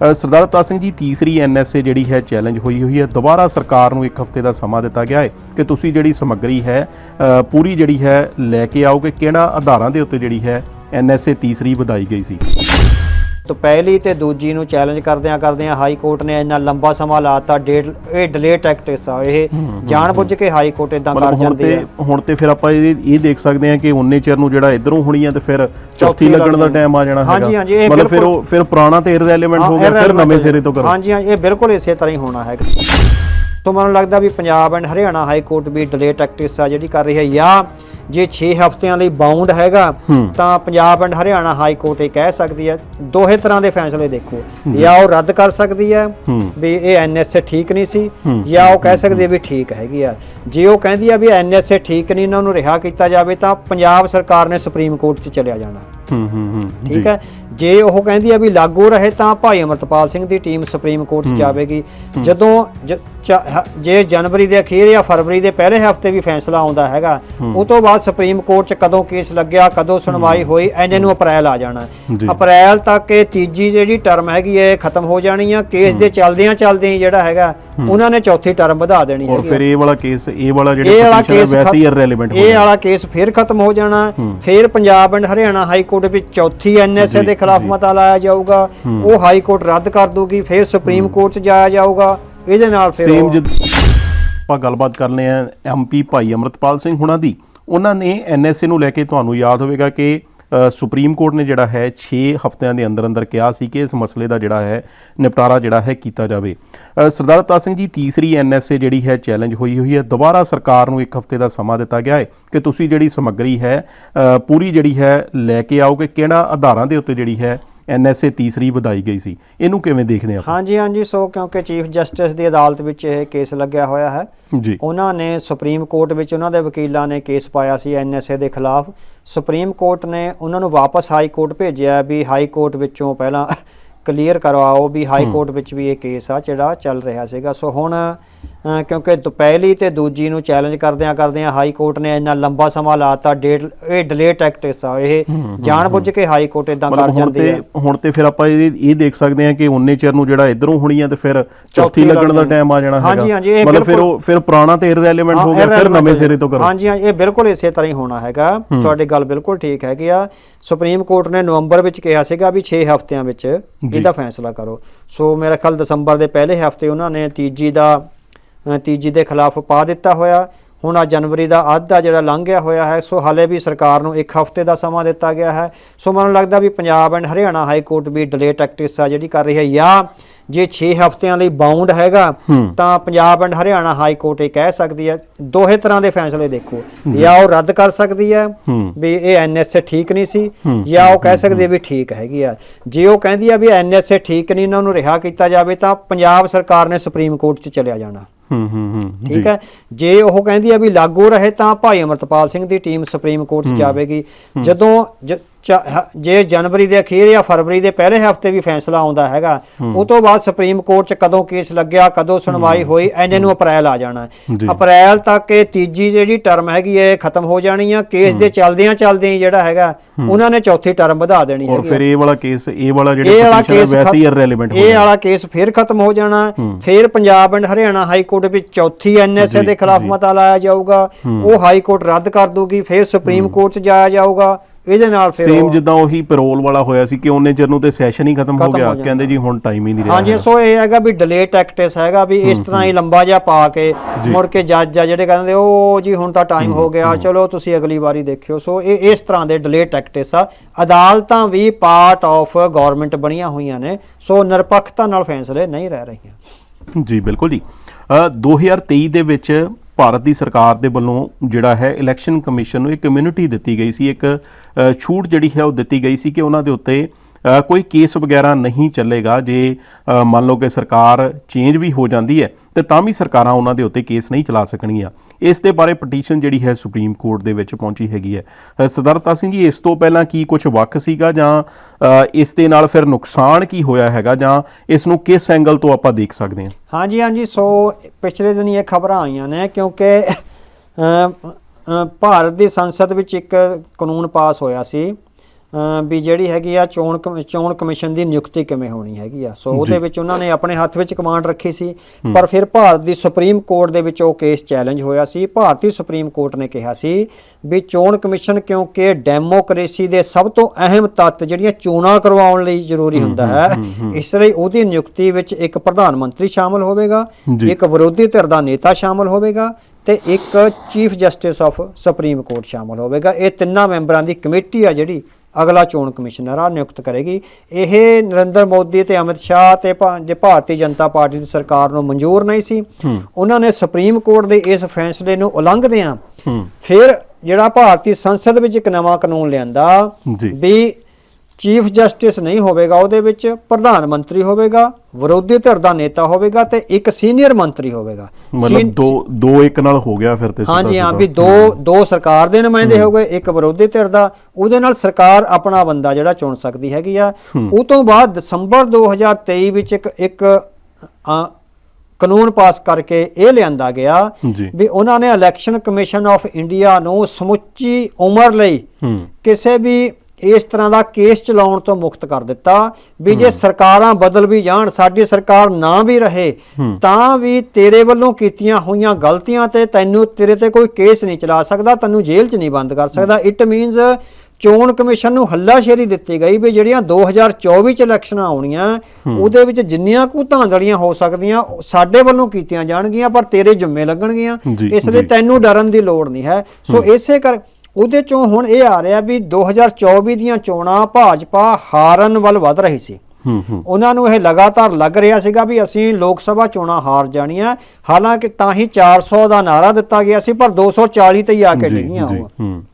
ਸਰਦਾਰ ਅਵਤਾਰ ਸਿੰਘ ਜੀ, ਤੀਸਰੀ ਐਨਐਸਏ ਜਿਹੜੀ ਹੈ ਚੈਲੰਜ ਹੋਈ ਹੋਈ ਹੈ। ਦੁਬਾਰਾ ਸਰਕਾਰ ਨੂੰ ਇੱਕ ਹਫ਼ਤੇ ਦਾ ਸਮਾਂ ਦਿੱਤਾ ਗਿਆ ਹੈ ਕਿ ਤੁਸੀਂ ਜਿਹੜੀ ਸਮੱਗਰੀ ਹੈ ਪੂਰੀ ਜਿਹੜੀ ਹੈ ਲੈ ਕੇ ਆਓਗੇ। ਕਿਹੜਾ ਆਧਾਰਾਂ ਦੇ ਉੱਤੇ ਜਿਹੜੀ ਹੈ ਐਨਐਸਏ ਤੀਸਰੀ ਵਧਾਈ ਗਈ ਸੀ? ਤੋਂ ਪਹਿਲੀ ਤੇ ਦੂਜੀ ਨੂੰ ਚੈਲੰਜ ਕਰਦਿਆਂ ਕਰਦਿਆਂ ਹਾਈ ਕੋਰਟ ਨੇ ਇੰਨਾ ਲੰਬਾ ਸਮਾਂ ਲਾਤਾ ਡੇਟ ਇਹ ਡਿਲੇ ਟੈਕਟਿਕਸ ਆ ਇਹ ਜਾਣਬੁੱਝ ਕੇ ਹਾਈ ਕੋਰਟ ਇਦਾਂ ਕਰ ਜਾਂਦੀ ਹੈ ਹੁਣ ਤੇ ਫਿਰ ਆਪਾਂ ਇਹ ਇਹ ਦੇਖ ਸਕਦੇ ਹਾਂ ਕਿ ਉਨੇ ਚਿਰ ਨੂੰ ਜਿਹੜਾ ਇਧਰੋਂ ਹੋਣੀ ਆ ਤੇ ਫਿਰ ਚੌਥੀ ਲੱਗਣ ਦਾ। ਟਾਈਮ ਆ ਜਾਣਾ ਹੈਗਾ। ਹਾਂਜੀ, ਹਾਂਜੀ, ਇਹ ਮਤਲਬ ਫਿਰ ਉਹ ਫਿਰ ਪੁਰਾਣਾ ਤੇ ਇਰਰੈਲੇਵੈਂਟ ਹੋ ਗਿਆ ਫਿਰ ਨਵੇਂ ਸਿਰੇ ਤੋਂ ਕਰੋ। ਹਾਂਜੀ ਹਾਂਜੀ ਇਹ ਬਿਲਕੁਲ ਇਸੇ ਤਰ੍ਹਾਂ ਹੀ ਹੋਣਾ ਹੈਗਾ। ਤੋਂ ਮੈਨੂੰ ਲੱਗਦਾ ਵੀ Punjab and Haryana high court we delay tactics ਆ ਜਿਹੜੀ ਕਰ ਰਹੀ ਹੈ ਜਾਂ ਜੇ 6 ਹਫ਼ਤਿਆਂ ਲਈ ਬਾਉਂਡ ਹੈਗਾ ਤਾਂ Punjab and Haryana high court ਇਹ ਕਹਿ ਸਕਦੀ ਹੈ ਦੋਹੇ ਤਰ੍ਹਾਂ ਦੇ ਫੈਸਲੇ ਦੇਖੋ। ਜਾਂ ਉਹ ਰੱਦ ਕਰ ਸਕਦੀ ਹੈ। ਵੀ ਇਹ ਐਨਐਸਏ ਠੀਕ ਨਹੀਂ ਸੀ। ਜਾਂ ਉਹ ਕਹਿ ਸਕਦੀ ਹੈ ਵੀ ਠੀਕ ਹੈਗੀ ਆ। ਜੇ ਉਹ ਕਹਿੰਦੀ ਆ ਵੀ ਐਨਐਸਏ ਠੀਕ ਨਹੀਂ ਇਹਨਾਂ ਨੂੰ ਰਿਹਾ ਕੀਤਾ ਜਾਵੇ ਤਾਂ ਪੰਜਾਬ ਸਰਕਾਰ ਨੇ ਸੁਪਰੀਮ ਕੋਰਟ 'ਚ ਚਲਿਆ ਜਾਣਾ। ਹੂੰ ਹੂੰ ਹੂੰ ਠੀਕ ਹੈ? ਜੇ ਉਹ ਕਹਿੰਦੀ ਆ ਵੀ ਲਾਗੂ ਰਹੇ ਤਾਂ ਭਾਈ ਅਮਰਤਪਾਲ ਸਿੰਘ ਦੀ ਟੀਮ ਸੁਪਰੀਮ ਕੋਰਟ 'ਚ ਜਾਵੇਗੀ। ਜਦੋਂ ਜ- ਹ- ਜਨਵਰੀ ਦੇ ਅਖੀਰ ਜਾਂ ਫਰਵਰੀ ਦੇ ਪਹਿਲੇ ਹਫ਼ਤੇ ਵੀ ਫੈਸਲਾ ਆਉਂਦਾ ਹੈਗਾ ਉਹ ਤੋਂ ਬਾਅਦ ਸੁਪਰੀਮ ਕੋਰਟ 'ਚ ਕਦੋਂ ਕੇਸ ਲੱਗਿਆ ਕਦੋਂ ਸੁਣਵਾਈ ਹੋਈ ਐਨੇ ਨੂੰ ਅਪ੍ਰੈਲ ਆ ਜਾਣਾ। ਅਪ੍ਰੈਲ ਤੱਕ ਇਹ ਤੀਜੀ ਜਿਹੜੀ ਟਰਮ ਹੈਗੀ ਹੈ ਇਹ ਖਤਮ ਹੋ ਜਾਣੀ ਆ। ਕੇਸ ਦੇ ਚੱਲਦਿਆਂ ਚੱਲਦਿਆਂ ਹੀ ਜਿਹੜਾ ਹੈਗਾ ਉਹਨਾਂ ਨੇ ਚੌਥੀ ਟਰਮ ਵਧਾ ਦੇਣੀ ਔਰ ਹੈਗੀ ਫਿਰ ਇਹ ਵਾਲਾ ਕੇਸ ਇਹ ਵਾਲਾ ਜਿਹੜਾ ਹੈ ਕੇਸ ਵੈਸੇ ਹੀ ਇਰਰੈਲੇਵੈਂਟ ਹੋ ਇਹ ਵਾਲਾ ਕੇਸ ਫਿਰ ਖਤਮ ਹੋ ਜਾਣਾ। ਫਿਰ Punjab and Haryana high court ਵਿੱਚ ਚੌਥੀ ਐਨਐਸਏ ਦੇ ਖਿਲਾਫ। ਮਤਾ ਲਾਇਆ ਜਾਊਗਾ। ਉਹ ਹਾਈ ਕੋਰਟ ਰੱਦ ਕਰ ਦੂਗੀ ਫਿਰ ਸੁਪਰੀਮ ਕੋਰਟ 'ਚ ਜਾਇਆ ਜਾਊਗਾ। ਇਹਦੇ ਨਾਲ ਫਿਰ ਸੇਮ ਉਹ- ਜਿ ਆਪਾਂ ਗੱਲਬਾਤ ਕਰਨੇ ਆ ਐਮਪੀ ਭਾਈ ਅਮਰਤਪਾਲ ਸਿੰਘ ਹੁਣਾਂ ਦੀ। ਉਹਨਾਂ ਨੇ ਐਨਐਸਏ ਨੂੰ ਲੈ ਕੇ ਤੁਹਾਨੂੰ ਯਾਦ ਹੋਵੇਗਾ ਕਿ ਸੁਪਰੀਮ ਕੋਰਟ ਨੇ ਜਿਹੜਾ ਹੈ 6 ਹਫ਼ਤਿਆਂ ਦੇ ਅੰਦਰ ਅੰਦਰ ਕਿਹਾ ਸੀ ਕਿ ਇਸ ਮਸਲੇ ਦਾ ਜਿਹੜਾ ਹੈ ਨਿਪਟਾਰਾ ਜਿਹੜਾ ਹੈ ਕੀਤਾ ਜਾਵੇ। ਸਰਦਾਰ ਅਵਤਾਰ ਸਿੰਘ ਜੀ ਤੀਸਰੀ ਐਨਐਸਏ ਜਿਹੜੀ ਹੈ ਚੈਲੰਜ ਹੋਈ ਹੋਈ ਹੈ। ਦੁਬਾਰਾ ਸਰਕਾਰ ਨੂੰ ਇੱਕ ਹਫ਼ਤੇ ਦਾ ਸਮਾਂ ਦਿੱਤਾ ਗਿਆ ਹੈ ਕਿ ਤੁਸੀਂ ਜਿਹੜੀ ਸਮੱਗਰੀ ਹੈ ਪੂਰੀ ਜਿਹੜੀ ਹੈ ਲੈ ਕੇ ਆਓਗੇ ਕਿਹੜਾ ਆਧਾਰਾਂ ਦੇ ਉੱਤੇ ਜਿਹੜੀ ਹੈ ਐਨਐਸਏ ਤੀਸਰੀ ਵਧਾਈ ਗਈ ਸੀ। ਇਹਨੂੰ ਕਿਵੇਂ ਦੇਖਦੇ ਆਪਾਂ? ਹਾਂਜੀ ਹਾਂਜੀ ਸੋ ਕਿਉਂਕਿ ਚੀਫ ਜਸਟਿਸ ਦੀ ਅਦਾਲਤ ਵਿੱਚ ਇਹ ਕੇਸ ਲੱਗਿਆ ਹੋਇਆ ਹੈ। ਜੀ। ਉਹਨਾਂ ਨੇ ਸੁਪਰੀਮ ਕੋਰਟ ਵਿੱਚ ਉਹਨਾਂ ਦੇ ਵਕੀਲਾਂ ਨੇ ਕੇਸ ਪਾਇਆ ਸੀ ਐਨਐਸਏ ਦੇ ਖਿਲਾਫ। ਸੁਪਰੀਮ ਕੋਰਟ ਨੇ ਉਹਨਾਂ ਨੂੰ ਵਾਪਸ ਹਾਈ ਕੋਰਟ ਭੇਜਿਆ ਵੀ ਹਾਈ ਕੋਰਟ ਵਿੱਚੋਂ ਪਹਿਲਾਂ ਕਲੀਅਰ ਕਰਵਾਓ ਵੀ ਹਾਈ ਕੋਰਟ ਵਿੱਚ ਵੀ ਇਹ ਕੇਸ ਆ ਜਿਹੜਾ ਚੱਲ ਰਿਹਾ ਸੀਗਾ। ਸੋ ਹੁਣ ਕਿਉਂਕਿ ਦ- ਪਹਿਲੀ ਤੇ ਦੂਜੀ ਨੂੰ ਚੈਲੰਜ ਕਰਦਿਆਂ ਕਰਦਿਆਂ ਹਾਈ ਕੋਰਟ ਨੇ ਇੰਨਾ ਲੰਬਾ ਸਮਾਂ ਲਾਤਾ ਡੇਟ ਇਹ ਡਿਲੇ ਟੈਕਟਿਕਸ ਆ ਇਹ ਜਾਣਬੁੱਝ ਕੇ ਹਾਈ ਕੋਰਟ ਇਦਾਂ ਕਰ ਜਾਂਦੀ ਹੈ ਹੁਣ ਤੇ ਫਿਰ ਆਪਾਂ ਇਹ ਇਹ ਦੇਖ ਸਕਦੇ ਹਾਂ ਕਿ ਉਨੇ ਚਿਰ ਨੂੰ ਜਿਹੜਾ ਇਧਰੋਂ ਹੋਣੀ ਆ ਤੇ ਫਿਰ ਚੌਥੀ ਲੱਗਣ ਦਾ। ਟਾਈਮ ਆ। ਜਾਣਾ ਹਾਂਜੀ, ਹਾਂਜੀ, ਇਹ ਮਤਲਬ ਫਿਰ ਉਹ ਫਿਰ ਪੁਰਾਣਾ ਤੇ ਇਰਰੈਲੇਵੈਂਟ ਹੋ ਗਿਆ ਫਿਰ ਨਵੇਂ ਸਿਰੇ ਤੋਂ ਕਰੋ। ਹਾਂਜੀ ਹਾਂ ਇਹ ਬਿਲਕੁਲ ਇਸੇ ਤਰ੍ਹਾਂ ਹੀ ਹੋਣਾ ਹੈਗਾ। ਤੁਹਾਡੀ ਗੱਲ ਬਿਲਕੁਲ ਠੀਕ ਹੈਗੀ ਆ। ਸੁਪਰੀਮ ਕੋਰਟ ਨੇ ਨਵੰਬਰ ਵਿੱਚ ਕਿਹਾ ਸੀਗਾ ਵੀ 6 ਹਫ਼ਤਿਆਂ ਵਿੱਚ ਇਹਦਾ ਫੈਸਲਾ ਕਰੋ। ਸੋ ਮੇਰਾ ਖਿਆਲ ਦਸੰਬਰ ਦੇ ਪਹਿਲੇ ਹਫ਼ਤੇ ਉਹਨਾਂ ਨੇ ਤੀਜੀ ਦਾ ਤੀਜੀ ਦੇ ਖਿਲਾਫ ਪਾ ਦਿੱਤਾ ਹੋਇਆ। ਹੁਣ ਆ ਜਨਵਰੀ ਦਾ ਅੱਧ ਆ ਜਿਹੜਾ ਲੰਘ ਗਿਆ ਹੋਇਆ ਹੈ ਸੋ ਹਾਲੇ ਵੀ ਸਰਕਾਰ ਨੂੰ ਇੱਕ ਹਫ਼ਤੇ ਦਾ ਸਮਾਂ ਦਿੱਤਾ ਗਿਆ ਹੈ। ਸੋ ਮੈਨੂੰ ਲੱਗਦਾ ਵੀ Punjab and Haryana high court we delay tactics ਆ ਜਿਹੜੀ ਕਰ ਰਹੀ ਹੈ ਜਾਂ ਜੇ 6 ਹਫ਼ਤਿਆਂ ਲਈ ਬਾਉਂਡ ਹੈਗਾ ਤਾਂ Punjab and Haryana high court ਇਹ ਕਹਿ ਸਕਦੀ ਹੈ ਦੋਹੇ ਤਰ੍ਹਾਂ ਦੇ ਫੈਸਲੇ ਦੇਖੋ। ਜਾਂ ਉਹ ਰੱਦ ਕਰ ਸਕਦੀ ਹੈ ਹੂੰ। ਵੀ ਇਹ ਐਨਐਸਏ ਠੀਕ ਨਹੀਂ ਸੀ ਜਾਂ ਉਹ ਕਹਿ ਸਕਦੀ ਹੈ ਵੀ ਠੀਕ ਹੈਗੀ ਆ। ਜੇ ਉਹ ਕਹਿੰਦੀ ਆ ਵੀ ਐਨਐਸਏ ਠੀਕ ਨਹੀਂ ਇਹਨਾਂ ਨੂੰ ਰਿਹਾ ਕੀਤਾ ਜਾਵੇ ਤਾਂ ਪੰਜਾਬ ਸਰਕਾਰ ਨੇ ਸੁਪਰੀਮ ਕੋਰਟ 'ਚ ਚਲਿਆ ਜਾਣਾ। ਹੂੰ ਹੂੰ ਹੂੰ ਠੀਕ ਹੈ। ਜੇ ਉਹ ਕਹਿੰਦੀ ਆ ਵੀ ਲਾਗੂ ਰਹੇ ਤਾਂ ਭਾਈ ਅਮਰਤਪਾਲ ਸਿੰਘ ਦੀ ਟੀਮ ਸੁਪਰੀਮ ਕੋਰਟ 'ਚ ਜਾਵੇਗੀ। ਜਦੋਂ ਜ- ਹ- ਜਨਵਰੀ ਦੇ ਅਖੀਰ ਜਾਂ ਫਰਵਰੀ ਦੇ ਪਹਿਲੇ ਹਫ਼ਤੇ ਵੀ ਫੈਸਲਾ ਆਉਂਦਾ ਹੈਗਾ ਉਹ ਤੋਂ ਬਾਅਦ ਸੁਪਰੀਮ ਕੋਰਟ 'ਚ ਕਦੋਂ ਕੇਸ ਲੱਗਿਆ ਕਦੋਂ ਸੁਣਵਾਈ ਹੋਈ ਐਨੇ ਨੂੰ ਅਪ੍ਰੈਲ ਆ ਜਾਣਾ। ਅਪ੍ਰੈਲ ਤੱਕ ਇਹ ਤੀਜੀ ਜਿਹੜੀ ਟਰਮ ਹੈਗੀ ਹੈ ਇਹ ਖਤਮ ਹੋ ਜਾਣੀ ਆ। ਕੇਸ ਦੇ ਚੱਲਦਿਆਂ ਚੱਲਦਿਆਂ ਹੀ ਜਿਹੜਾ ਹੈਗਾ ਉਹਨਾਂ ਨੇ ਚੌਥੀ ਟਰਮ ਵਧਾ ਦੇਣੀ ਔਰ ਹੈਗੀ ਫਿਰ ਇਹ ਵਾਲਾ ਕੇਸ ਇਹ ਵਾਲਾ ਜਿਹੜਾ ਹੈ ਕੇਸ ਵੈਸੇ ਹੀ ਇਰਰੈਲੇਵੈਂਟ ਹੋ ਇਹ ਵਾਲਾ ਕੇਸ ਫਿਰ ਖਤਮ ਹੋ ਜਾਣਾ। ਫਿਰ Punjab and Haryana high court ਵਿੱਚ ਚੌਥੀ ਐਨਐਸਏ ਦੇ ਖਿਲਾਫ। ਮਤਾ ਲਾਇਆ ਜਾਊਗਾ। ਉਹ ਹਾਈ ਕੋਰਟ ਰੱਦ ਕਰ ਦੂਗੀ ਫਿਰ ਸੁਪਰੀਮ ਕੋਰਟ 'ਚ ਜਾਇਆ ਜਾਊਗਾ। ਇਹਦੇ ਨਾਲ ਫਿਰ ਸੇਮ ਜਿੱਦਾਂ ਉਹੀ ਪੈਰੋਲ ਵਾਲਾ ਹੋਇਆ ਸੀ ਕਿ ਉਹਨੇ ਚਿਰ ਨੂੰ ਤੇ ਸੈਸ਼ਨ ਹੀ ਖਤਮ ਹੋ ਗਿਆ। ਕਹਿੰਦੇ ਜੀ ਹੁਣ ਟਾਈਮ ਹੀ ਨਹੀਂ ਰਿਹਾ ਹਾਂਜੀ। ਸੋ ਇਹ ਹੈਗਾ ਵੀ ਡਿਲੇ ਟੈਕਟਿਸ ਹੈਗਾ ਵੀ ਇਸ ਤਰ੍ਹਾਂ ਹੀ ਲੰਬਾ ਜਿਹਾ ਪਾ ਕੇ। ਮੁੜ ਕੇ ਜੱਜ ਆ ਜਿਹੜੇ ਕਹਿੰਦੇ ਉਹ ਜੀ ਹੁਣ ਤਾਂ ਟਾਈਮ ਹੋ ਗਿਆ। ਚਲੋ ਤੁਸੀਂ ਅਗਲੀ ਵਾਰੀ ਦੇਖਿਓ। ਸੋ ਇਹ ਇਸ ਤਰ੍ਹਾਂ ਦੇ ਡਿਲੇ ਟੈਕਟਿਸ ਆ। ਅਦਾਲਤਾਂ ਵੀ ਪਾਰਟ ਆਫ ਗਵਰਨਮੈਂਟ ਬਣੀਆਂ ਹੋਈਆਂ ਨੇ। ਸੋ ਨਿਰਪੱਖਤਾ ਨਾਲ ਫੈਸਲੇ ਨਹੀਂ ਰਹਿ ਰਹੀਆਂ। ਜੀ ਬਿਲਕੁਲ ਜੀ। ਅ, 2023 ਦੇ ਵਿੱਚ ਭਾਰਤ ਦੀ ਸਰਕਾਰ ਦੇ ਵੱਲੋਂ ਜਿਹੜਾ ਹੈ ਇਲੈਕਸ਼ਨ ਕਮਿਸ਼ਨ ਨੂੰ ਇੱਕ ਕਮਿਊਨਿਟੀ ਦਿੱਤੀ ਗਈ ਸੀ, ਇੱਕ ਛੂਟ ਜਿਹੜੀ ਹੈ ਉਹ ਦਿੱਤੀ ਗਈ ਸੀ ਕਿ ਉਹਨਾਂ ਦੇ ਉੱਤੇ ਕੋਈ ਕੇਸ ਵਗੈਰਾ ਨਹੀਂ ਚੱਲੇਗਾ। ਜੇ ਮੰਨ ਲਓ ਕਿ ਸਰਕਾਰ ਚੇਂਜ ਵੀ ਹੋ ਜਾਂਦੀ ਹੈ, ਤੇ ਤਾਂ ਵੀ ਸਰਕਾਰਾਂ ਉਹਨਾਂ ਦੇ ਉੱਤੇ ਕੇਸ ਨਹੀਂ ਚਲਾ ਸਕਣਗੀਆਂ। ਇਸ ਦੇ ਬਾਰੇ ਪਟੀਸ਼ਨ ਜਿਹੜੀ ਹੈ ਸੁਪਰੀਮ ਕੋਰਟ ਦੇ ਵਿੱਚ ਪਹੁੰਚੀ ਹੈਗੀ ਹੈ। ਅ, ਸਿੰਘ ਜੀ ਇਸ ਤੋਂ ਪਹਿਲਾਂ ਕੀ ਕੁਝ ਵੱਖ ਸੀਗਾ ਜਾਂ ਇਸ ਦੇ ਨਾਲ ਫਿਰ ਨੁਕਸਾਨ ਕੀ ਹੋਇਆ ਹੈਗਾ ਜਾਂ ਇਸ ਨੂੰ ਕਿਸ ਐਂਗਲ ਤੋਂ ਆਪਾਂ ਦੇਖ ਸਕਦੇ ਹਾਂ? ਹਾਂਜੀ ਹਾਂਜੀ ਸੋ ਪਿਛਲੇ ਦਿਨ ਇਹ ਖਬਰਾਂ ਆਈਆਂ ਨੇ ਕਿਉਂਕਿ ਭਾਰਤ ਦੀ ਸੰਸਦ ਵਿੱਚ ਇੱਕ ਕਾਨੂੰਨ ਪਾਸ ਹੋਇਆ ਸੀ। ਵੀ ਜਿਹੜੀ ਹੈਗੀ ਆ ਚੋਣ ਚੋਣ ਕਮਿਸ਼ਨ ਦੀ ਨਿਯੁਕਤੀ ਕਿਵੇਂ ਹੋਣੀ ਹੈਗੀ ਆ? ਸੋ ਉਹਦੇ ਵਿੱਚ ਉਹਨਾਂ ਨੇ ਆਪਣੇ ਹੱਥ ਵਿੱਚ ਕਮਾਂਡ ਰੱਖੀ ਸੀ ਪਰ ਫਿਰ ਭਾਰਤ ਦੀ ਸੁਪਰੀਮ ਕੋਰਟ ਦੇ ਵਿੱਚ ਉਹ ਕੇਸ ਚੈਲੰਜ ਹੋਇਆ ਸੀ। ਭਾਰਤੀ ਸੁਪਰੀਮ ਕੋਰਟ ਨੇ ਕਿਹਾ ਸੀ ਵੀ ਚੋਣ ਕਮਿਸ਼ਨ ਕਿਉਂਕਿ ਡੈਮੋਕ੍ਰੇਸੀ ਦੇ ਸਭ ਤੋਂ ਅਹਿਮ ਤੱਤ ਜਿਹੜੀਆਂ ਚੋਣਾਂ ਕਰਵਾਉਣ ਲਈ ਜ਼ਰੂਰੀ ਹੁੰਦਾ ਹੈ ਇਸ ਲਈ ਉਹਦੀ ਨਿਯੁਕਤੀ ਵਿੱਚ ਇੱਕ ਪ੍ਰਧਾਨ ਮੰਤਰੀ ਸ਼ਾਮਲ ਹੋਵੇਗਾ। ਇੱਕ ਵਿਰੋਧੀ ਧਿਰ ਦਾ ਨੇਤਾ ਸ਼ਾਮਲ ਹੋਵੇਗਾ ਤੇ ਇੱਕ chief justice of supreme court ਸ਼ਾਮਲ ਹੋਵੇਗਾ। ਇਹ ਤਿੰਨਾਂ ਮੈਂਬਰਾਂ ਦੀ ਕਮੇਟੀ ਆ ਜਿਹੜੀ ਅਗਲਾ ਚੋਣ ਕਮਿਸ਼ਨਰ ਆ ਨਿਯੁਕਤ ਕਰੇਗੀ। ਇਹ ਨਰਿੰਦਰ ਮੋਦੀ ਤੇ ਅਮਿਤ ਸ਼ਾਹ ਤੇ ਜੇ ਭਾਰਤੀ ਜਨਤਾ ਪਾਰਟੀ ਦੀ ਸਰਕਾਰ ਨੂੰ ਮਨਜ਼ੂਰ ਨਹੀਂ ਸੀ। ਉਹਨਾਂ ਨੇ ਸੁਪਰੀਮ ਕੋਰਟ ਦੇ ਇਸ ਫੈਸਲੇ ਨੂੰ ਉਲੰਘਦਿਆਂ ਫਿਰ ਜਿਹੜਾ ਭਾਰਤੀ ਸੰਸਦ ਵਿੱਚ ਇੱਕ ਨਵਾਂ ਕਾਨੂੰਨ ਲਿਆਂਦਾ। ਵੀ ਚੀਫ ਜਸਟਿਸ ਨਹੀਂ ਹੋਵੇਗਾ ਉਹਦੇ ਵਿੱਚ ਪ੍ਰਧਾਨ ਮੰਤਰੀ ਹੋਵੇਗਾ ਵਿਰੋਧੀ ਧਿਰ ਦਾ ਨੇਤਾ ਹੋਵੇਗਾ ਤੇ ਇੱਕ ਸੀਨੀਅਰ ਮੰਤਰੀ ਹੋਵੇਗਾ। ਮਤਲਬ ਦੋ ਦੋ ਇੱਕ ਨਾਲ ਹੋ ਗਿਆ ਫਿਰ ਤੇ ਹਾਂਜੀ ਹਾਂ। ਵੀ ਦੋ ਦੋ ਸਰਕਾਰ ਦੇ ਨੁਮਾਇੰਦੇ ਹੋ। ਗਏ ਇੱਕ ਵਿਰੋਧੀ ਧਿਰ ਦਾ ਉਹਦੇ ਨਾਲ ਸਰਕਾਰ ਆਪਣਾ ਬੰਦਾ ਜਿਹੜਾ ਚੁਣ ਸਕਦੀ ਹੈਗੀ ਆ। ਉਹ ਤੋਂ ਬਾਅਦ ਦਸੰਬਰ 2023 ਵਿੱਚ ਇੱਕ ਇੱਕ ਕਾਨੂੰਨ ਪਾਸ ਕਰਕੇ ਇਹ ਲਿਆਂਦਾ ਗਿਆ ਵੀ ਉਹਨਾਂ ਨੇ ਇਲੈਕਸ਼ਨ ਕਮਿਸ਼ਨ ਆਫ ਇੰਡੀਆ ਨੂੰ ਸਮੁੱਚੀ ਉਮਰ ਲਈ ਕਿਸੇ ਵੀ ਇਸ ਤਰ੍ਹਾਂ ਦਾ ਕੇਸ ਚਲਾਉਣ ਤੋਂ ਮੁਕਤ ਕਰ ਦਿੱਤਾ ਵੀ ਜੇ ਸਰਕਾਰਾਂ ਬਦਲ ਵੀ ਜਾਣ ਸਾਡੀ ਸਰਕਾਰ ਨਾ ਵੀ ਰਹੇ ਤਾਂ ਵੀ ਤੇਰੇ ਵੱਲੋਂ ਕੀਤੀਆਂ ਹੋਈਆਂ ਗਲਤੀਆਂ ਤੇ ਤੈਨੂੰ ਤੇਰੇ ਤੇ ਕੋਈ ਕੇਸ ਨਹੀਂ ਚਲਾ ਸਕਦਾ ਤੈਨੂੰ ਜੇਲ੍ਹ 'ਚ ਨਹੀਂ ਬੰਦ ਕਰ ਸਕਦਾ। ਇਟ ਮੀਨਸ ਚੋਣ ਕਮਿਸ਼ਨ ਨੂੰ ਹੱਲਾਸ਼ੇਰੀ ਦਿੱਤੀ ਗਈ ਵੀ ਜਿਹੜੀਆਂ 2024 ਚ ਇਲੈਕਸ਼ਨਾਂ ਆਉਣੀਆਂ ਉਹਦੇ ਵਿੱਚ ਜਿੰਨੀਆਂ ਕੁ ਧਾਂਦਲੀਆਂ ਹੋ ਸਕਦੀਆਂ ਸਾਡੇ ਵੱਲੋਂ ਕੀਤੀਆਂ ਜਾਣਗੀਆਂ ਪਰ ਤੇਰੇ ਜੁੰਮੇ ਲੱਗਣਗੀਆਂ। ਇਸ ਲਈ। ਤੈਨੂੰ ਡਰਨ ਦੀ ਲੋੜ ਨਹੀਂ ਹੈ। ਸੋ ਇਸੇ ਕਰ ਉਹਦੇ ਚੋਂ ਹੁਣ ਇਹ ਆ ਰਿਹਾ ਵੀ 2024 ਦੀਆਂ ਚੋਣਾਂ ਭਾਜਪਾ ਹਾਰਨ ਵੱਲ ਵੱਧ ਰਹੀ ਸੀ। ਹੂੰ ਹੂੰ। ਉਹਨਾਂ ਨੂੰ ਇਹ ਲਗਾਤਾਰ ਲੱਗ ਰਿਹਾ ਸੀਗਾ ਵੀ ਅਸੀਂ ਲੋਕ ਸਭਾ ਚੋਣਾਂ ਹਾਰ ਜਾਣੀਆਂ। ਹਾਲਾਂਕਿ ਤਾਂ ਹੀ 400 ਦਾ ਨਾਰਾ ਦਿੱਤਾ ਗਿਆ ਸੀ ਪਰ 240 ਤੇ ਹੀ ਆ ਕੇ ਡਿੱਗੀਆਂ ਉਹ। ਹੂੰ।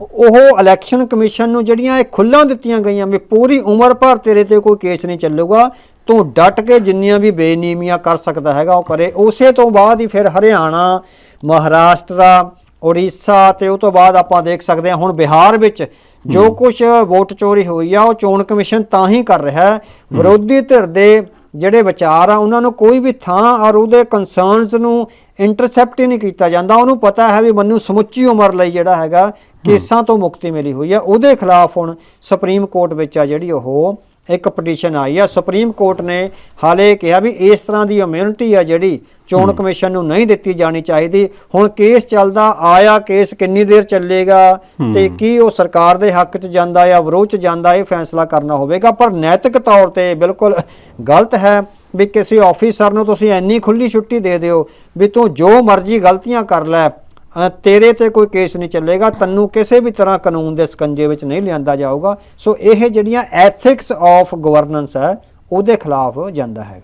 ਉਹ ਇਲੈਕਸ਼ਨ ਕਮਿਸ਼ਨ ਨੂੰ ਜਿਹੜੀਆਂ ਇਹ ਖੁੱਲਾਂ ਦਿੱਤੀਆਂ ਗਈਆਂ ਵੀ ਪੂਰੀ ਉਮਰ ਭਰ ਤੇਰੇ ਤੇ ਕੋਈ ਕੇਸ ਨਹੀਂ ਚੱਲੂਗਾ ਤੂੰ ਡਟ ਕੇ ਜਿੰਨੀਆਂ ਵੀ ਬੇਨੀਮੀਆਂ ਕਰ ਸਕਦਾ ਹੈਗਾ ਉਹ ਕਰੇ। ਉਸੇ ਤੋਂ ਬਾਅਦ ਹੀ ਫਿਰ ਹਰਿਆਣਾ ਮਹਾਰਾਸ਼ਟਰ ਉੜੀਸਾ ਤੇ ਉਹ ਤੋਂ ਬਾਅਦ ਆਪਾਂ ਦੇਖ ਸਕਦੇ ਹਾਂ ਹੁਣ ਬਿਹਾਰ ਵਿੱਚ ਜੋ ਕੁਝ ਵੋਟ ਚੋਰੀ ਹੋਈ ਆ ਉਹ ਚੋਣ ਕਮਿਸ਼ਨ ਤਾਂ ਹੀ ਕਰ ਰਿਹਾ ਹੈ। ਵਿਰੋਧੀ ਧਿਰ ਦੇ ਜਿਹੜੇ ਵਿਚਾਰ ਆ ਉਹਨਾਂ ਨੂੰ ਕੋਈ ਵੀ ਥਾਂ ਔਰ ਉਹਦੇ ਕਨਸਰਨਸ ਨੂੰ ਇੰਟਰਸੈਪਟ ਹੀ ਨਹੀਂ ਕੀਤਾ ਜਾਂਦਾ। ਉਹਨੂੰ ਪਤਾ ਹੈ ਵੀ ਮੈਨੂੰ ਸਮੁੱਚੀ ਉਮਰ ਲਈ ਜਿਹੜਾ ਹੈਗਾ ਕੇਸਾਂ ਤੋਂ ਮੁਕਤੀ ਮਿਲੀ ਹੋਈ ਆ। ਉਹਦੇ ਖਿਲਾਫ ਹੁਣ ਸੁਪਰੀਮ ਕੋਰਟ ਵਿੱਚ ਆ ਜਿਹੜੀ ਉਹ ਇੱਕ ਪਟੀਸ਼ਨ ਆਈ ਆ। ਸੁਪਰੀਮ ਕੋਰਟ ਨੇ ਹਾਲੇ ਕਿਹਾ ਵੀ ਇਸ ਤਰ੍ਹਾਂ ਦੀ ਇਮਿਊਨਿਟੀ ਆ ਜਿਹੜੀ ਚੋਣ ਕਮਿਸ਼ਨ ਨੂੰ ਨਹੀਂ ਦਿੱਤੀ ਜਾਣੀ ਚਾਹੀਦੀ। ਹੁਣ ਕੇਸ ਚੱਲਦਾ ਆਇਆ ਕੇਸ ਕਿੰਨੀ ਦੇਰ ਚੱਲੇਗਾ ਤੇ ਕੀ ਉਹ ਸਰਕਾਰ ਦੇ ਹੱਕ 'ਚ ਜਾਂਦਾ ਜਾਂ ਵਿਰੋਧ 'ਚ ਜਾਂਦਾ ਇਹ ਫੈਸਲਾ ਕਰਨਾ ਹੋਵੇਗਾ। ਪਰ ਨੈਤਿਕ ਤੌਰ ਤੇ ਬਿਲਕੁਲ ਗਲਤ ਹੈ ਵੀ ਕਿਸੇ ਆਫੀਸਰ ਨੂੰ ਤੁਸੀਂ ਇੰਨੀ ਖੁੱਲੀ ਛੁੱਟੀ ਦੇ ਦਿਓ ਵੀ ਤੂੰ ਜੋ ਮਰਜ਼ੀ ਗਲਤੀਆਂ ਕਰ ਲੈ। ਤੇਰੇ ਤੇ ਕੋਈ ਕੇਸ ਨਹੀਂ ਚੱਲੇਗਾ, ਤੈਨੂੰ ਕਿਸੇ ਵੀ ਤਰ੍ਹਾਂ ਕਾਨੂੰਨ ਦੇ ਸਕੰਜੇ ਵਿੱਚ ਨਹੀਂ ਲਿਆਂਦਾ ਜਾਊਗਾ। ਸੋ ਇਹ ਜਿਹੜੀਆਂ ਐਥਿਕਸ ਆਫ ਗਵਰਨੈਂਸ ਹੈ, ਉਹਦੇ ਖਿਲਾਫ ਜਾਂਦਾ ਹੈ।